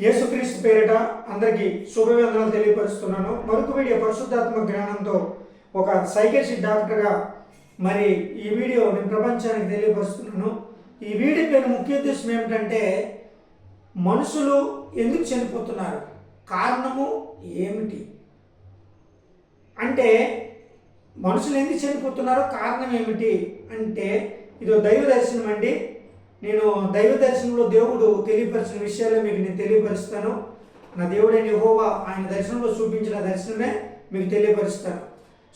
యేసుక్రీస్తు పేరిట అందరికీ శుభవేదనలు తెలియపరుస్తున్నాను. మరొక వీడియో పరిశుద్ధాత్మ జ్ఞానంతో ఒక సైకేషిక్ డాక్టర్గా మరి ఈ వీడియో నేను ప్రపంచానికి తెలియపరుస్తున్నాను. ఈ వీడియో పేరు ముఖ్య ఉద్దేశం ఏమిటంటే మనుషులు ఎందుకు చనిపోతున్నారు? కారణము ఏమిటి? అంటే మనుషులు ఎందుకు చనిపోతున్నారో కారణం ఏమిటి? అంటే ఇది దైవ దర్శనం అండి. నేను దైవ దర్శనంలో దేవుడు తెలియపరిచిన విషయాలే మీకు నేను తెలియపరుస్తాను. నా దేవుడైన యహోవా ఆయన దర్శనంలో చూపించిన దర్శనమే మీకు తెలియపరుస్తాను.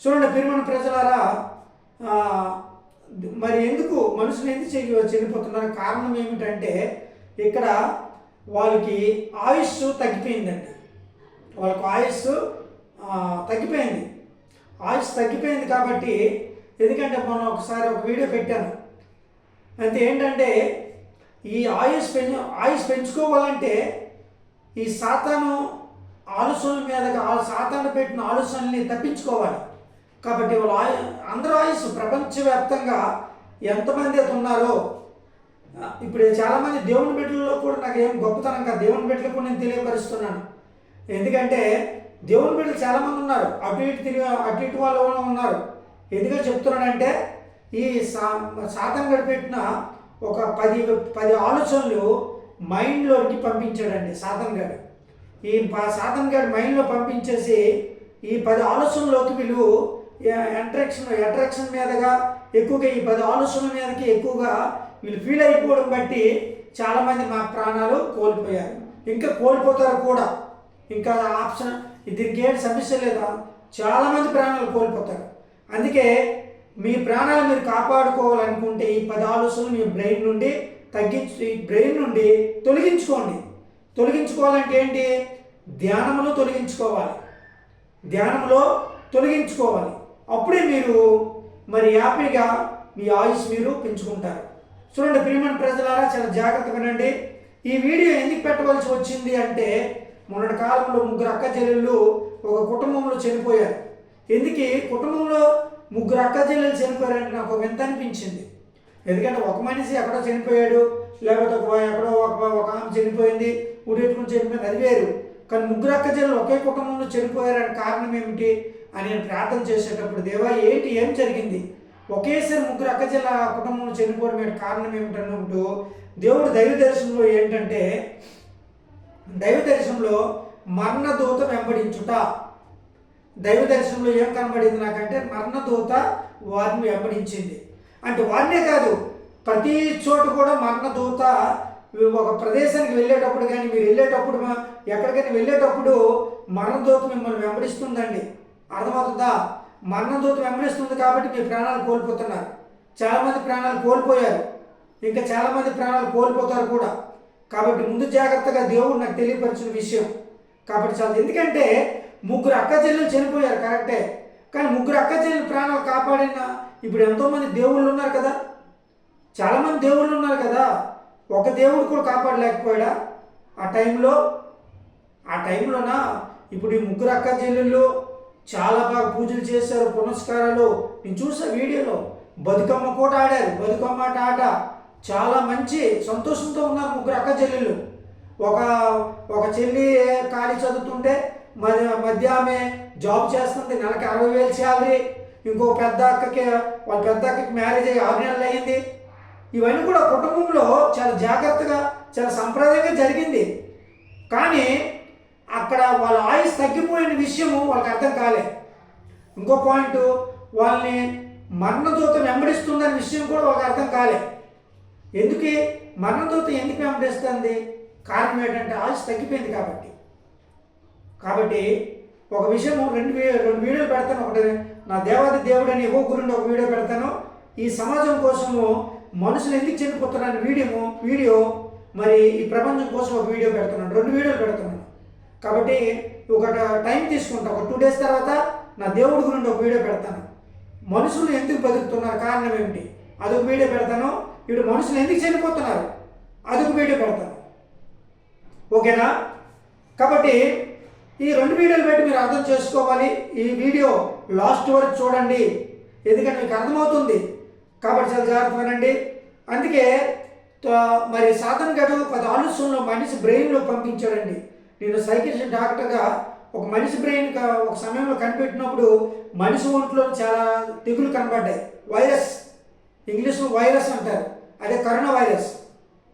చూడండి పిరిమణ ప్రజలారా మరి ఎందుకు మనుషులు ఎందుకు చెయ్యి చనిపోతున్నారు కారణం ఏమిటంటే ఇక్కడ వాళ్ళకి ఆయుష్ తగ్గిపోయిందండి. వాళ్ళకు ఆయుష్ తగ్గిపోయింది. ఆయుష్ తగ్గిపోయింది కాబట్టి ఎందుకంటే మొన్న ఒకసారి ఒక వీడియో పెట్టాను. అయితే ఏంటంటే ఈ ఆయుష్ పెంచు ఆయుష్ పెంచుకోవాలంటే ఈ సాతాను ఆలోచనల మీద ఆ సాతాను పెట్టిన ఆలోచనల్ని తప్పించుకోవాలి. కాబట్టి వాళ్ళ ఆయు అందరూ ఆయుష్ ప్రపంచవ్యాప్తంగా ఎంతమంది అయితే ఉన్నారో ఇప్పుడు చాలామంది దేవుని బిడ్డలలో కూడా నాకు ఏం గొప్పతనం కాదు. దేవుని బిడ్డలు కూడా నేను తెలియపరుస్తున్నాను. ఎందుకంటే దేవుని బిడ్డలు చాలామంది ఉన్నారు. అటు ఇటు తిరిగి అటు ఇటు వాళ్ళు కూడా ఉన్నారు. ఎందుకని చెప్తున్నానంటే ఈ సా సాతం గడిపెట్టిన ఒక పది పది ఆలోచనలు మైండ్లోకి పంపించాడండి సాతం గారు. ఈ ప- సాతం గారు మైండ్లో పంపించేసి ఈ పది ఆలోచనలోకి వీళ్ళు అట్రాక్షన్ అట్రాక్షన్ మీదగా ఎక్కువగా ఈ పది ఆలోచనల మీదకి ఎక్కువగా వీళ్ళు ఫీల్ అయిపోవడం బట్టి చాలామంది మా ప్రాణాలు కోల్పోయారు. ఇంకా కోల్పోతారు కూడా. ఇంకా ఆప్షన్ దీనికి ఏం సమస్య లేదా? చాలామంది ప్రాణాలు కోల్పోతారు. అందుకే మీ ప్రాణాలు మీరు కాపాడుకోవాలనుకుంటే ఈ పది ఆలోచనలు మీ బ్రెయిన్ నుండి తగ్గించి ఈ బ్రెయిన్ నుండి తొలగించుకోండి. తొలగించుకోవాలంటే ఏంటి? ధ్యానంలో తొలగించుకోవాలి. ధ్యానంలో తొలగించుకోవాలి. అప్పుడే మీరు మరి హ్యాపీగా మీ ఆయుష్ మీరు పెంచుకుంటారు. చూడండి ప్రియమైన ప్రజలారా చాలా జాగ్రత్త వినండి. ఈ వీడియో ఎందుకు పెట్టవలసి వచ్చింది అంటే మొన్నటి కాలంలో ముగ్గురు అక్క చెల్లెళ్ళు ఒక కుటుంబంలో చనిపోయారు. ఎందుకు? కుటుంబంలో ముగ్గురు అక్క చెల్లెలు చనిపోయారంటే నాకు ఒక వింత అనిపించింది. ఎందుకంటే ఒక మనిషి ఎక్కడో చనిపోయాడు లేకపోతే ఒక ఎక్కడో ఒక ఒక ఆమె చనిపోయింది ఉడేట్టుకుని చనిపోయింది అది వేరు. కానీ ముగ్గురు అక్క చెల్లెలు ఒకే కుటుంబంలో చనిపోయారని కారణం ఏమిటి అని నేను ప్రార్థన చేసేటప్పుడు దేవా ఏంటి ఏం జరిగింది? ఒకేసారి ముగ్గురు అక్క చెల్ల కుటుంబంలో చనిపోవడం ఏంటి కారణం ఏమిటన్నప్పుడు దేవుడు దైవ దర్శనంలో ఏంటంటే దైవ దర్శనంలో మరణ దూత వెంబడించుట. దైవ దర్శనంలో ఏం కనబడింది నాకంటే మరణదూత వారిని వెంబడించింది. అంటే వారినే కాదు ప్రతి చోట కూడా మరణదూత ఒక ప్రదేశానికి వెళ్ళేటప్పుడు కానీ మీరు వెళ్ళేటప్పుడు ఎక్కడికైనా వెళ్ళేటప్పుడు మరణదూత మిమ్మల్ని వెంబడిస్తుందండి. అర్థమవుతుందా? మరణదూత వెంబడిస్తుంది కాబట్టి మీ ప్రాణాలు కోల్పోతున్నారు. చాలామంది ప్రాణాలు కోల్పోయారు. ఇంకా చాలామంది ప్రాణాలు కోల్పోతారు కూడా. కాబట్టి ముందు జాగ్రత్తగా దేవుడు నాకు తెలియపరిచిన విషయం. కాబట్టి చాలా. ఎందుకంటే ముగ్గురు అక్క చెల్లెలు చనిపోయారు కరెక్టే కానీ ముగ్గురు అక్క చెల్లెలు ప్రాణాలు కాపాడిన ఇప్పుడు ఎంతోమంది దేవుళ్ళు ఉన్నారు కదా. చాలామంది దేవుళ్ళు ఉన్నారు కదా. ఒక దేవుడు కూడా కాపాడలేకపోయాడా? ఆ టైంలో ఆ టైంలోనా? ఇప్పుడు ఈ ముగ్గురు అక్క చెల్లెళ్ళు చాలా బాగా పూజలు చేశారు పునస్కారాలు. నేను చూసా వీడియోలో బతుకమ్మ కూడా ఆడారు బతుకమ్మ ఆట ఆట. చాలా మంచి సంతోషంతో ఉన్నారు ముగ్గురు అక్క చెల్లెళ్ళు. ఒక ఒక చెల్లి ఖాళీ చదువుతుంటే మధ్య మధ్య ఆమె జాబ్ చేస్తుంది నెలకి అరవై వేలు శాలరీ. ఇంకో పెద్ద అక్కకి వాళ్ళ పెద్ద అక్కకి మ్యారేజ్ అయ్యి ఆరు నెలలు అయింది ఇవన్నీ కూడా కుటుంబంలో చాలా జాగ్రత్తగా చాలా సంప్రదాయంగా జరిగింది. కానీ అక్కడ వాళ్ళ ఆయుష్ తగ్గిపోయిన విషయము వాళ్ళకి అర్థం కాలే. ఇంకో పాయింట్ వాళ్ళని మరణదూతం వెంబడిస్తుందనే విషయం కూడా వాళ్ళకి అర్థం కాలే. ఎందుకు? మరణదూతం ఎందుకు వెంబడిస్తుంది? కారణం ఏంటంటే ఆయుష్ తగ్గిపోయింది కాబట్టి. కాబట్టి ఒక విషయము రెండు రెండు వీడియోలు పెడతాను. ఒకటి నా దేవాది దేవుడు అని ఏవో గురుండి ఒక వీడియో పెడతాను. ఈ సమాజం కోసము మనుషులు ఎందుకు చనిపోతున్నారు వీడియో వీడియో మరి ఈ ప్రపంచం కోసం ఒక వీడియో పెడుతున్నాను. రెండు వీడియోలు పెడుతున్నాను. కాబట్టి ఒక టైం తీసుకుంటా. ఒక టూ డేస్ తర్వాత నా దేవుడి గురించి ఒక వీడియో పెడతాను. మనుషులు ఎందుకు బతుకుతున్నారు? కారణం ఏమిటి? అదొక వీడియో పెడతాను. ఇప్పుడు మనుషులు ఎందుకు చనిపోతున్నారు? అదొక వీడియో పెడతాను. ఓకేనా? కాబట్టి ఈ రెండు వీడియోలు పెట్టి మీరు అర్థం చేసుకోవాలి. ఈ వీడియో లాస్ట్ వరకు చూడండి. ఎందుకంటే మీకు అర్థమవుతుంది. కాబట్టి చాలా జాగ్రత్త వినండి. అందుకే మరి సాధన గడు పది ఆలోచనలో మనిషి బ్రెయిన్లో పంపించాడండి. నేను సైకిల్స్ డాక్టర్గా ఒక మనిషి బ్రెయిన్ ఒక సమయంలో కనిపెట్టినప్పుడు మనిషి ఒంట్లో చాలా తెగులు కనబడ్డాయి. వైరస్ ఇంగ్లీష్లో వైరస్ అంటారు. అదే కరోనా వైరస్.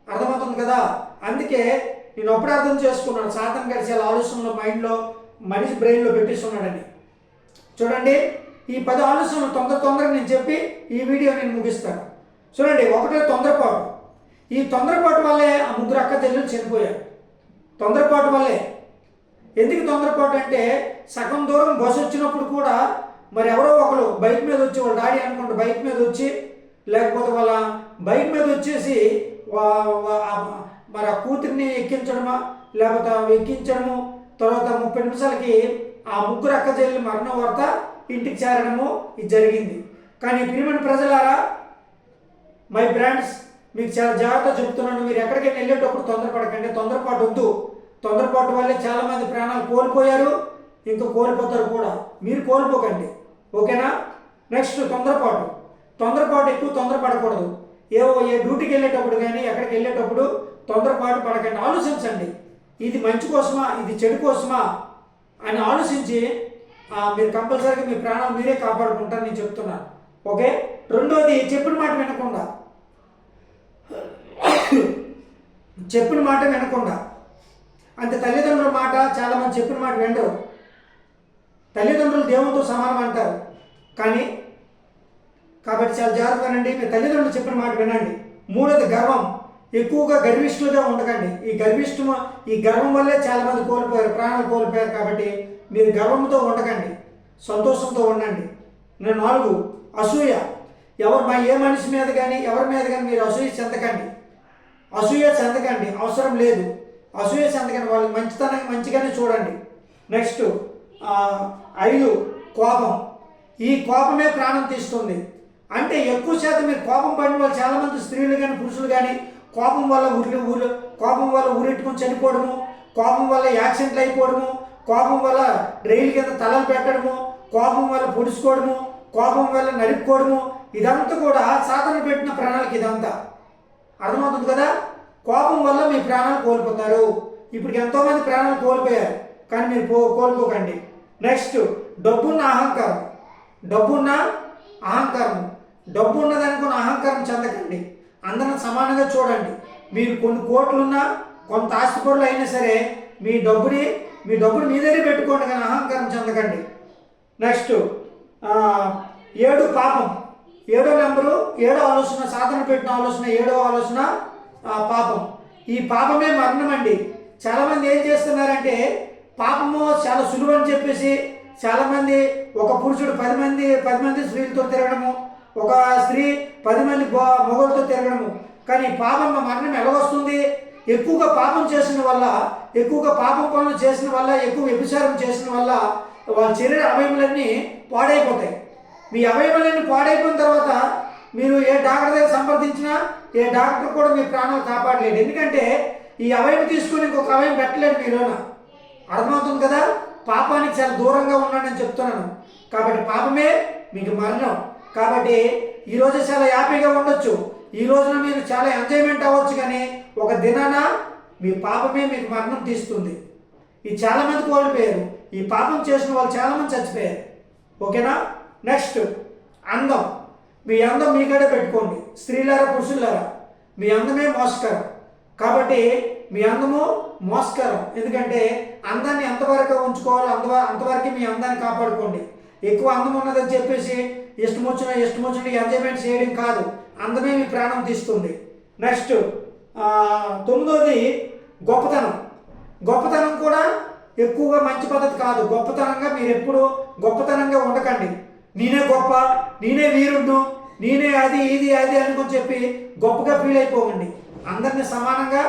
అర్థమవుతుంది కదా? అందుకే నేను అప్పుడు అర్థం చేసుకున్నాను. సాతం గడి చాలా ఆలోచనలో మైండ్లో మనిషి బ్రెయిన్లో పెట్టిస్తున్నాడని చూడండి ఈ పది ఆలోచనలు తొందర తొందరగా నేను చెప్పి ఈ వీడియో నేను ముగిస్తాను. చూడండి ఒకటే తొందరపాటు. ఈ తొందరపాటు వల్లే ఆ ముగ్గురు అక్క చెల్లెలు చనిపోయారు. తొందరపాటు వల్లే. ఎందుకు తొందరపాటు అంటే సగం దూరం బస్సు వచ్చినప్పుడు కూడా మరి ఎవరో ఒకరు బైక్ మీద వచ్చి వాళ్ళ డాడీ అనుకుంటే బైక్ మీద వచ్చి లేకపోతే వాళ్ళ బైక్ మీద వచ్చేసి మరి ఆ కూతురిని ఎక్కించడమా? లేకపోతే ఎక్కించడము? తర్వాత ముప్పై నిమిషాలకి ఆ ముగ్గురు అక్క చెల్లి మరణ వార్త ఇంటికి చేరడము ఇది జరిగింది. కానీ ప్రియమైన ప్రజలారా మై బ్రాండ్స్ మీకు చాలా జాగ్రత్త చెప్తున్నాను. మీరు ఎక్కడికైనా వెళ్ళేటప్పుడు తొందరపడకండి తొందరపాటు వద్దు. తొందరపాటు వల్లే చాలామంది ప్రాణాలు కోల్పోయారు ఇంకా కోల్పోతారు కూడా. మీరు కోల్పోకండి. ఓకేనా? నెక్స్ట్ తొందరపాటు. తొందరపాటు ఎక్కువ తొందరపడకూడదు. ఏవో ఏ డ్యూటీకి వెళ్ళేటప్పుడు కానీ ఎక్కడికి వెళ్ళేటప్పుడు తొందరపాటు పడకండి. ఆలోచించండి. ఇది మంచి కోసమా? ఇది చెడు కోసమా? అని ఆలోచించి మీరు కంపల్సరీగా మీ ప్రాణాలు మీరే కాపాడుకుంటారని నేను చెప్తున్నాను. ఓకే? రెండోది చెప్పిన మాట వినకుండా. చెప్పిన మాట వినకుండా. అంటే తల్లిదండ్రుల మాట చాలామంది చెప్పిన మాట వినరు. తల్లిదండ్రులు దేవునితో సమానం అంటారు. కానీ కాబట్టి చాలా జాగ్రత్తగానండి మీ తల్లిదండ్రులు చెప్పిన మాట వినండి. మూడోది గర్వం. ఎక్కువగా గర్విష్ఠులుగా ఉండకండి. ఈ గర్విష్ఠు ఈ గర్వం వల్లే చాలామంది కోల్పోయారు ప్రాణాలు కోల్పోయారు కాబట్టి మీరు గర్వంతో ఉండకండి. సంతోషంతో ఉండండి. నేను నాలుగు అసూయ. ఎవరు మా ఏ మనిషి మీద కానీ ఎవరి మీద కానీ మీరు అసూయ చెందకండి. అసూయ చెందకండి. అవసరం లేదు. అసూయ చెందకండి. వాళ్ళకి మంచితనం మంచిగానే చూడండి. నెక్స్ట్ ఐదు కోపం. ఈ కోపమే ప్రాణం తీస్తుంది. అంటే ఎక్కువ శాతం మీరు కోపం పడిన వాళ్ళు చాలామంది స్త్రీలు కానీ పురుషులు కానీ కోపం వల్ల ఉరి ఊరు కోపం వల్ల ఊరెట్టుకుని చనిపోవడము కోపం వల్ల యాక్సిడెంట్లు అయిపోవడము కోపం వల్ల రైలు కింద తలలు పెట్టడము కోపం వల్ల పొడుచుకోవడము కోపం వల్ల నడుపుకోవడము ఇదంతా కూడా సాధన పెట్టిన ప్రాణాలకి ఇదంతా. అర్థమవుతుంది కదా? కోపం వల్ల మీ ప్రాణాలు కోల్పోతారు. ఇప్పుడు ఎంతోమంది ప్రాణాలు కోల్పోయారు. కానీ మీరు పో కోల్పోకండి. నెక్స్ట్ డబ్బున్న అహంకారం. డబ్బున్న అహంకారం. డబ్బు ఉన్నదనుకున్న అహంకారం చెందకండి. అందరం సమానంగా చూడండి. మీరు కొన్ని కోట్లున్నా కొంత ఆస్తిపరులు అయినా సరే మీ డబ్బుని మీ డబ్బుని మీ దగ్గర పెట్టుకోండి కానీ అహంకారం చెందకండి. నెక్స్ట్ ఏడు పాపం. ఏడో నెంబరు ఏడో ఆలోచన సాధన పెట్టిన ఆలోచన ఏడో ఆలోచన పాపం. ఈ పాపమే మరణం అండి. చాలామంది ఏం చేస్తున్నారంటే పాపము చాలా సులువు అని చెప్పేసి చాలామంది ఒక పురుషుడు పది మంది పది మంది స్త్రీలతో తిరగడము ఒక స్త్రీ పది మంది బో- మొగలతో తిరగడము. కానీ ఈ పాపం మరణం ఎలా వస్తుంది? ఎక్కువగా పాపం చేసిన వల్ల ఎక్కువగా పాపం పనులు చేసిన వల్ల ఎక్కువ వ్యభిచారం చేసిన వల్ల వాళ్ళ శరీర అవయములన్నీ పాడైపోతాయి. మీ అవయవాలన్నీ పాడైపోయిన తర్వాత మీరు ఏ డాక్టర్ దగ్గర సంప్రదించినా ఏ డాక్టర్ కూడా మీ ప్రాణాలు కాపాడలేడు ఎందుకంటే ఈ అవయం తీసుకొని ఇంకొక అవయం పెట్టలేడు మీలోన అర్థమవుతుంది కదా? పాపానికి చాలా దూరంగా ఉన్నాడని చెప్తున్నాను. కాబట్టి పాపమే మీకు మరణం. కాబట్టి ఈ రోజు చాలా హ్యాపీగా ఉండొచ్చు. ఈ రోజున మీరు చాలా ఎంజాయ్మెంట్ అవ్వచ్చు కానీ ఒక దినాన మీ పాపమే మీకు మరణం తీస్తుంది. ఇది చాలామంది కోల్పోయారు ఈ పాపం చేసిన వాళ్ళు చాలామంది చచ్చిపోయారు. ఓకేనా? నెక్స్ట్ అందం. మీ అందం మీకడే పెట్టుకోండి. స్త్రీలారా పురుషులారా మీ అందమే మోసకరం. కాబట్టి మీ అందము మోసకరం. ఎందుకంటే అందాన్ని ఎంతవరకు ఉంచుకోవాలో అంత అంతవరకు మీ అందాన్ని కాపాడుకోండి. ఎక్కువ అందం ఉన్నదని చెప్పేసి ఇష్టమొచ్చిన ఇష్టమొచ్చిన ఎంజాయ్మెంట్ చేయడం కాదు. అందమే మీ ప్రాణం తీస్తుంది. నెక్స్ట్ తొమ్మిదోది గొప్పతనం. గొప్పతనం కూడా ఎక్కువగా మంచి పద్ధతి కాదు. గొప్పతనంగా మీరు ఎప్పుడు గొప్పతనంగా ఉండకండి. నేనే గొప్ప నేనే వీరుడు నేనే అది ఇది అది అనుకుని చెప్పి గొప్పగా ఫీల్ అయిపోకండి. అందరిని సమానంగా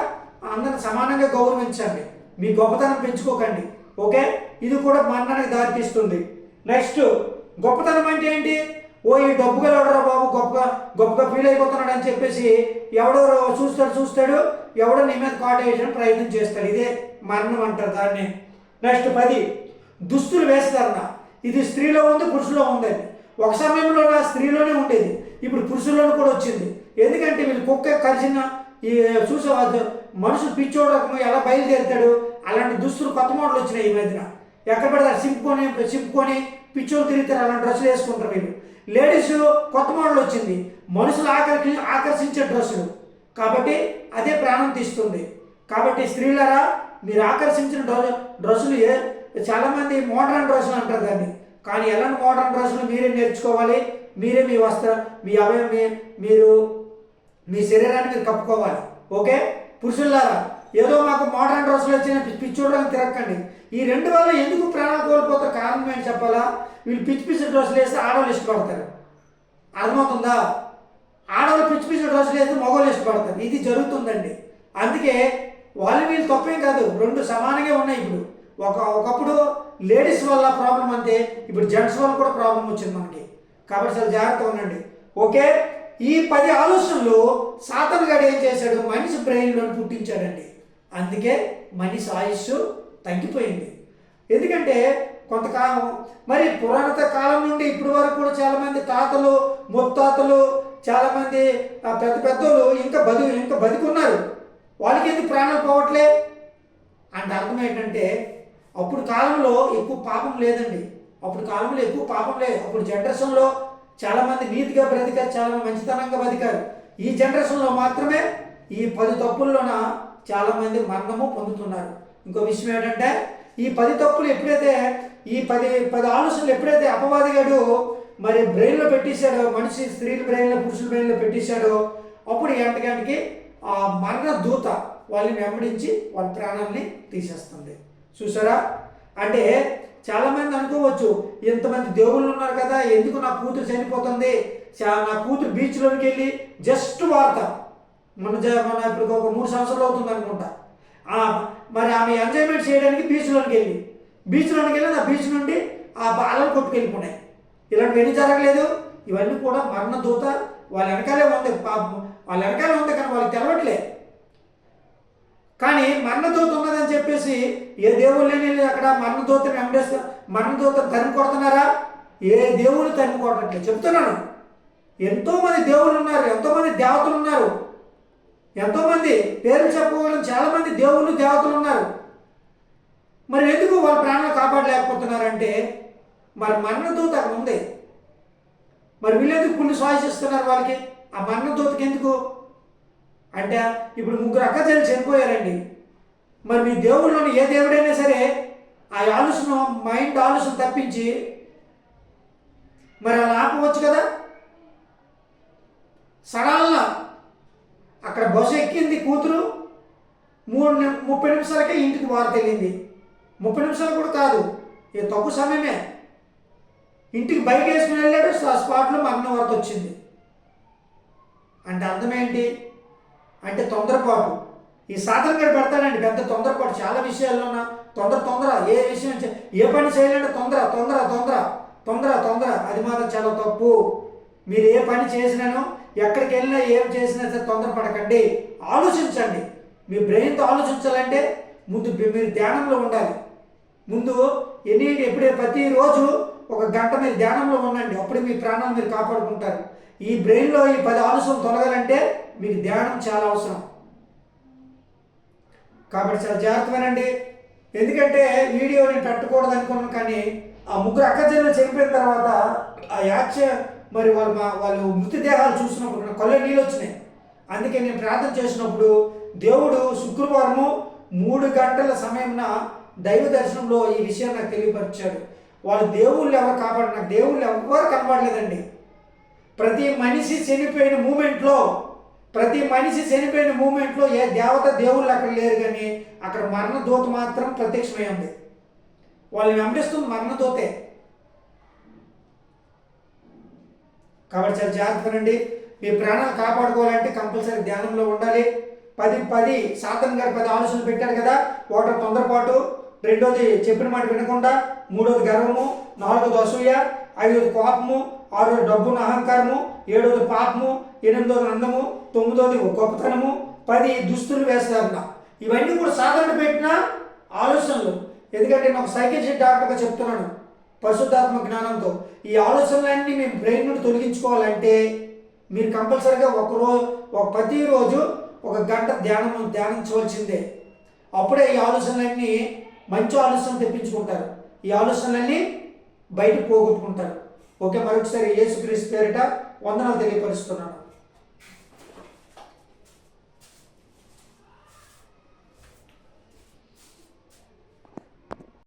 అందరిని సమానంగా గౌరవించండి. మీ గొప్పతనం పెంచుకోకండి. ఓకే? ఇది కూడా మరణానికి దారితీస్తుంది. నెక్స్ట్ గొప్పతనం అంటే ఏంటి? ఓ ఈ డబ్బు ఎవడరా బాబు? గొప్పగా గొప్పగా ఫీల్ అయిపోతున్నాడు అని చెప్పేసి ఎవడో చూస్తాడు చూస్తాడు ఎవడో నీ మీద కాట వేసిన ప్రయత్నం చేస్తాడు. ఇదే మరణం అంటారు దాన్ని. నెక్స్ట్ పది. దుస్తులు వేస్తారన్న. ఇది స్త్రీలో ఉంది పురుషులో ఉందండి. ఒక సమయంలో నా స్త్రీలోనే ఉండేది. ఇప్పుడు పురుషుల్లోనూ కూడా వచ్చింది. ఎందుకంటే వీళ్ళు కుక్క కరిచిన ఈ చూసే మనుషులు పిచ్చోడకు ఎలా బయలుదేరుతాడు? అలాంటి దుస్తులు కొత్త మోడల్ వచ్చినాయి ఈ మధ్యన. ఎక్కడ పడతారు సింపుకొని సింపుకొని పిచ్చోలు తిరుగుతారు అలాంటి డ్రెస్సులు వేసుకుంటారు వీళ్ళు లేడీస్ కొత్త మోడల్ వచ్చింది. మనుషులు ఆకర్షి ఆకర్షించే డ్రెస్సులు. కాబట్టి అదే ప్రాణం తీస్తుంది. కాబట్టి స్త్రీలరా మీరు ఆకర్షించిన డ్రెస్సులు ఏ చాలామంది మోడర్న్ డ్రెస్సులు అంటారు దాన్ని. కానీ ఎలాంటి మోడర్న్ డ్రెస్సులు మీరే నేర్చుకోవాలి? మీరే మీ వస్త్ర మీ అవయం మీరు మీ శరీరాన్ని మీరు కప్పుకోవాలి. ఓకే? పురుషులారా ఏదో మాకు మోడర్న్ డ్రెస్సులు వచ్చిన పిచ్చోడని తిరగకండి ఈ రెండు వల్ల ఎందుకు ప్రాణాలు కోల్పోతారు? కారణం ఏం చెప్పాలా? వీళ్ళు పిచ్చి పిచ్చి డ్రెస్సులు వేస్తే ఆడవాళ్ళు ఇష్టపడతారు. అర్థమవుతుందా? ఆడవాళ్ళు పిచ్చి పిచ్చి డ్రెస్సులు వేస్తే మగవాళ్ళు ఇష్టపడతారు. ఇది జరుగుతుందండి. అందుకే వాళ్ళు వీళ్ళు తప్పేం కాదు. రెండు సమానంగా ఉన్నాయి ఇప్పుడు. ఒక ఒకప్పుడు లేడీస్ వల్ల ప్రాబ్లం అంతే. ఇప్పుడు జెంట్స్ వల్ల కూడా ప్రాబ్లం వచ్చింది మనకి. కాబట్టి చాలా జాగ్రత్తగా ఉండండి. ఓకే? ఈ పది ఆలోచనలు సాతన్ గడు ఏం చేశాడు? మనిషి బ్రెయిన్లో పుట్టించాడండి. అందుకే మనిషి ఆయుష్ తగ్గిపోయింది. ఎందుకంటే కొంతకాలం మరి పురాణత కాలం నుండి ఇప్పటి వరకు కూడా చాలామంది తాతలు ముత్తాతలు చాలామంది పెద్ద పెద్దోళ్ళు ఇంకా బతు ఇంకా బతికున్నారు. వాళ్ళకి ఎందుకు ప్రాణాలు పోవట్లే? అంటే అర్థం ఏంటంటే అప్పుడు కాలంలో ఎక్కువ పాపం లేదండి. అప్పుడు కాలంలో ఎక్కువ పాపం లేదు. అప్పుడు జనరేషన్లో చాలామంది నీతిగా బ్రతికారు చాలా మంచితనంగా బతికారు. ఈ జనరేషన్లో మాత్రమే ఈ పది తప్పుల్లోన చాలామంది మరణము పొందుతున్నారు. ఇంకో విషయం ఏంటంటే ఈ పది తప్పులు ఎప్పుడైతే ఈ పది పది ఆలోచనలు ఎప్పుడైతే అపవాదిగాడు మరి బ్రెయిన్లో పెట్టేశాడో మనిషి స్త్రీల బ్రెయిన్లో పురుషుల బ్రెయిన్లో పెట్టేశాడో అప్పుడు ఎంతగంటకి ఆ మరణ దూత వాళ్ళని వెంబడించి వాళ్ళ ప్రాణాలని తీసేస్తుంది. చూసారా? అంటే చాలామంది అనుకోవచ్చు ఇంతమంది దేవుళ్ళు ఉన్నారు కదా ఎందుకు నా కూతురు చనిపోతుంది? చా- నా కూతురు బీచ్లోకి వెళ్ళి జస్ట్ వార్త మన జ మన ఇప్పుడు ఒక మూడు సంవత్సరాలు అవుతుంది అనుకుంటా. ఆ, మరి ఆమె ఎంజాయ్మెంట్ చేయడానికి బీచ్లోకి వెళ్ళి బీచ్లోకి వెళ్ళి ఆ బీచ్ నుండి ఆ బాలను కొట్టుకెళ్ళిపోయినాయి. ఇలాంటివి ఎన్ని జరగలేదు? ఇవన్నీ కూడా మరణ దూత వాళ్ళ వెనకాలే ఉంది. పాపం వాళ్ళ వెనకాలే ఉంది కానీ వాళ్ళకి తెలవట్లే. కానీ మరణదూత ఉన్నదని చెప్పేసి ఏ దేవుళ్ళు లేని అక్కడ మరణదూతని వెంబడేస్తా మరణదూతను తరిమి కొడుతున్నారా? ఏ దేవుడు తరిమి కొట్టట్లేదు. చెప్తున్నాను. ఎంతోమంది దేవుళ్ళు ఉన్నారు ఎంతోమంది దేవతలు ఉన్నారు. ఎంతోమంది పేర్లు చెప్పుకోవాలని చాలామంది దేవుళ్ళు దేవతలు ఉన్నారు. మరి ఎందుకు వాళ్ళ ప్రాణాలు కాపాడలేకపోతున్నారంటే మరి మరణదూత అక్కడ ఉంది. మరి వీళ్ళెందుకు పుణ్య స్వాసిస్తున్నారు వాళ్ళకి? ఆ మరణదూతకి ఎందుకు? అంటే ఇప్పుడు ముగ్గురు అక్కచెల్లి చనిపోయారండి. మరి మీ దేవుళ్ళని ఏ దేవుడైనా సరే ఆ ఆలోచన మైండ్ ఆలోచన తప్పించి మరి అలా ఆపవచ్చు కదా? సడాల అక్కడ బస్సు ఎక్కింది కూతురు మూడు ని- ముప్పై నిమిషాలకే ఇంటికి వార్త వెళ్ళింది. ముప్పై నిమిషాలు కూడా కాదు ఇది తక్కువ సమయమే. ఇంటికి బైక్ వేసుకుని వెళ్ళాడు ఆ స్పాట్లో మరణ వార్త వచ్చింది. అంటే అర్థం ఏంటి? అంటే తొందరపాటు. ఈ సాధన గడు పెడతానండి పెద్ద తొందరపాటు. చాలా విషయాల్లోన తొందర తొందర ఏ విషయం ఏ పని చేయాలంటే తొందర తొందర తొందర తొందర తొందర. అది మాత్రం చాలా తప్పు. మీరు ఏ పని చేసినానో ఎక్కడికి వెళ్ళినా ఏం చేసినా సరే తొందరపడకండి ఆలోచించండి. మీ బ్రెయిన్తో ఆలోచించాలంటే ముందు మీ- మీరు ధ్యానంలో ఉండాలి. ముందు ఎన్ని ఎప్పుడే ప్రతిరోజు ఒక గంట మీరు ధ్యానంలో ఉండండి. అప్పుడు మీ ప్రాణాలు మీరు కాపాడుకుంటారు. ఈ బ్రెయిన్లో ఈ పది ఆలోచనలు తొలగాలంటే మీకు ధ్యానం చాలా అవసరం. కాబట్టి చాలా జాగ్రత్తగానండి. ఎందుకంటే వీడియో నేను పెట్టకూడదు అనుకున్నాను కానీ ఆ ముగ్గురు అక్కచెల్లెలు చనిపోయిన తర్వాత ఆ యాక్ష మరి వాళ్ళు మా వాళ్ళు మృతదేహాలు చూసినప్పుడు కొల్ల నీళ్ళు వచ్చినాయి అందుకే నేను ప్రార్థన చేసినప్పుడు దేవుడు శుక్రవారము మూడు గంటల సమయంన దైవ దర్శనంలో ఈ విషయం నాకు తెలియపరిచాడు. వాళ్ళు దేవుళ్ళు ఎవరు కాపాడు నాకు దేవుళ్ళు ఎవరు కనబడలేదండి. ప్రతి మనిషి చనిపోయిన మూమెంట్లో ప్రతి మనిషి చనిపోయిన మూమెంట్లో ఏ దేవత దేవుళ్ళు అక్కడ లేరు కానీ అక్కడ మరణ దూత మాత్రం ప్రత్యక్షమై ఉంది. వాళ్ళని వెంబడిస్తుంది మరణ దూతే కాబట్టి చాలా జాగ్రత్తనండి మీ ప్రాణాలు కాపాడుకోవాలంటే కంపల్సరీ ధ్యానంలో ఉండాలి. పది పది శాతం గారు పది ఆలోచనలు పెట్టారు కదా ఒకటి తొందరపాటు రెండోది చెప్పిన మాట వినకుండా మూడోది గర్వము నాలుగోది అసూయ ఐదోది కోపము ఆరోది డబ్బును అహంకారము ఏడోది పాపము ఎనిమిదోది అందము తొమ్మిదోది గొప్పతనము పది దుస్తులు వేస్తారన్న. ఇవన్నీ కూడా సాధారణ పెట్టిన ఆలోచనలు. ఎందుకంటే నేను ఒక సైకిల్ డాక్టర్గా చెప్తున్నాను పరిశుద్ధాత్మ జ్ఞానంతో. ఈ ఆలోచనలన్నీ మేము బ్రెయిన్ నుండి తొలగించుకోవాలంటే మీరు కంపల్సరీగా ఒక రోజు ఒక ప్రతిరోజు ఒక గంట ధ్యానం ధ్యానించవలసిందే. అప్పుడే ఈ ఆలోచనలన్నీ మంచి ఆలోచనలు తెప్పించుకుంటారు. ఈ ఆలోచనలన్నీ బయట పోగొట్టుకుంటారు. ఓకే మరొకసారి యేసుక్రీస్తు పేరిట వందనాలు తెలియపరుస్తున్నాను.